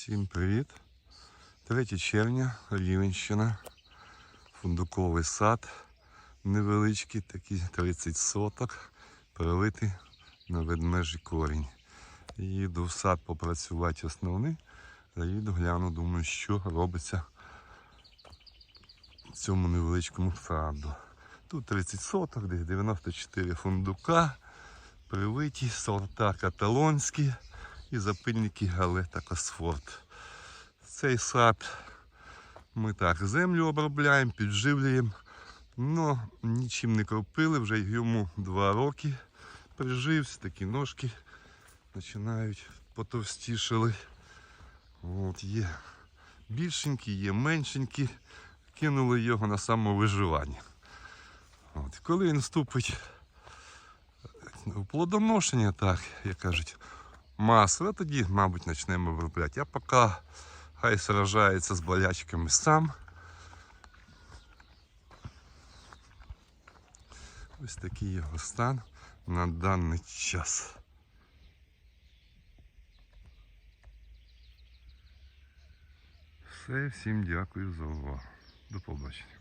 Всім привіт! 3 червня, Рівенщина, фундуковий сад невеличкий, такий 30 соток, перелитий на ведмежий корінь. Їду в сад попрацювати основний, а їду гляну, думаю, що робиться в цьому невеличкому саду. Тут 30 соток, десь 94 фундука, привиті, сорта каталонські і запильники галета Косфорд. Цей сад ми так землю обробляємо, підживлюємо, але нічим не кропили, вже йому 2 роки прижився, такі ножки починають потовстішали. От є більшенькі, є меншенькі. Кинули його на самовиживання. От, коли він вступить в плодоношення, так, як кажуть, масу, а тоді, мабуть, почнемо виробляти. А поки хай сражається з болячками сам. Ось такий його стан на даний час. Все, всім дякую за увагу. До побачення.